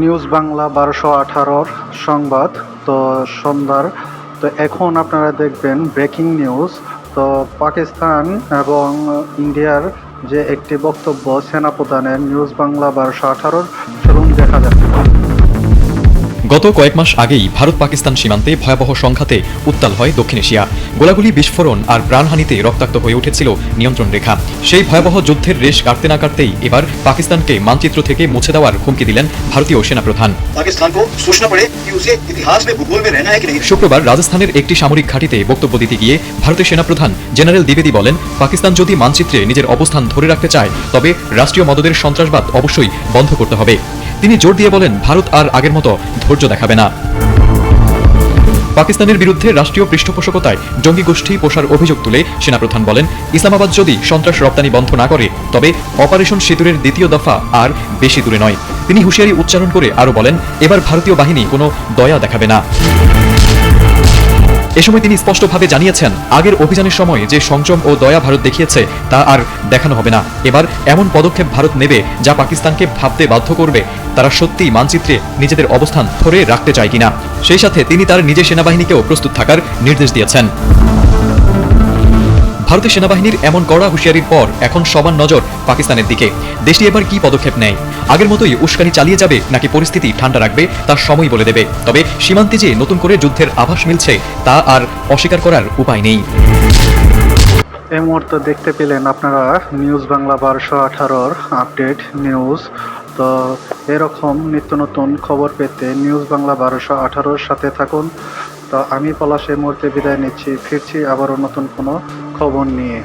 News Bangla বারোশো আঠারোর সংবাদ, তো সন্ধ্যার, তো এখন আপনারা দেখবেন ব্রেকিং নিউজ তো পাকিস্তান এবং ইন্ডিয়ার যে একটি বক্তব্য সেনাপ্রধানের নিউজ বাংলা বারোশো আঠারোর চলুন দেখা যাক গত কয়েক মাস আগেই ভারত পাকিস্তান সীমান্তে ভয়াবহ সংঘাতে উত্তাল হয় দক্ষিণ এশিয়া। গোলাগুলি বিস্ফোরণ আর প্রাণহানিতে রক্তাক্ত হয়ে উঠেছিল নিয়ন্ত্রণ রেখা। সেই ভয়াবহ যুদ্ধের রেশ কাটতে না কাটতেই এবার পাকিস্তানকে মানচিত্র থেকে মুছে দেওয়ার হুমকি দিলেন ভারতীয় সেনাপ্রধান। শুক্রবার রাজস্থানের একটি সামরিক ঘাঁটিতে বক্তব্য দিতে গিয়ে ভারতীয় সেনাপ্রধান জেনারেল দ্বিবেদী বলেন পাকিস্তান যদি মানচিত্রে নিজের অবস্থান ধরে রাখতে চায় তবে রাষ্ট্রীয় মদদের সন্ত্রাসবাদ অবশ্যই বন্ধ করতে হবে। তিনি জোর দিয়ে বলেন, ভারত আর আগের মতো ধৈর্য দেখাবে না। পাকিস্তানের বিরুদ্ধে রাষ্ট্রীয় পৃষ্ঠপোষকতায় জঙ্গি গোষ্ঠী পোষার অভিযোগ তুলে সেনাপ্রধান বলেন, ইসলামাবাদ যদি সন্ত্রাস রপ্তানি বন্ধ না করে, তবে অপারেশন সেতুরের দ্বিতীয় দফা আর বেশি দূরে নয়। তিনি হুঁশিয়ারি উচ্চারণ করে আরও বলেন, এবার ভারতীয় বাহিনী কোনো দয়া দেখাবে না। এ সময় তিনি স্পষ্টভাবে জানিয়েছেন, আগের অভিযানের সময় যে সংযম ও দয়া ভারত দেখিয়েছে, তা আর দেখানো হবে না। এবার এমন পদক্ষেপ ভারত নেবে যা পাকিস্তানকে ভাবতে বাধ্য করবে, তারা সত্যিই মানচিত্রে নিজেদের অবস্থান ধরে রাখতে চায় কিনা। সেই সাথে তিনি তার নিজের সেনাবাহিনীকেও প্রস্তুত থাকার নির্দেশ দিয়েছেন। ভারতের সেনাবাহিনীর এমন কড়া হুঁশিয়ারির পর এখন সবার নজর পাকিস্তানের দিকে। দেশটি এবার কি পদক্ষেপ নেয়? আগের মতোই উস্কানি চালিয়ে যাবে নাকি পরিস্থিতি ঠান্ডা রাখবে তার সময় বলে দেবে। তবে সীমান্তে যে নতুন করে যুদ্ধের আভাস মিলছে তা আর অস্বীকার করার উপায় নেই। এই মুহূর্তে দেখতে পেলেন আপনারা নিউজ বাংলা বারোশো আঠারোর আপডেট নিউজ। তো এরকম নিত্য নতুন খবর পেতে নিউজ বাংলা বারোশো আঠারোর সাথে থাকুন। তা আমি পলাশে এই মুহূর্তে বিদায় নিচ্ছি ফিরছি আবারও নতুন কোনো খবর নিয়ে।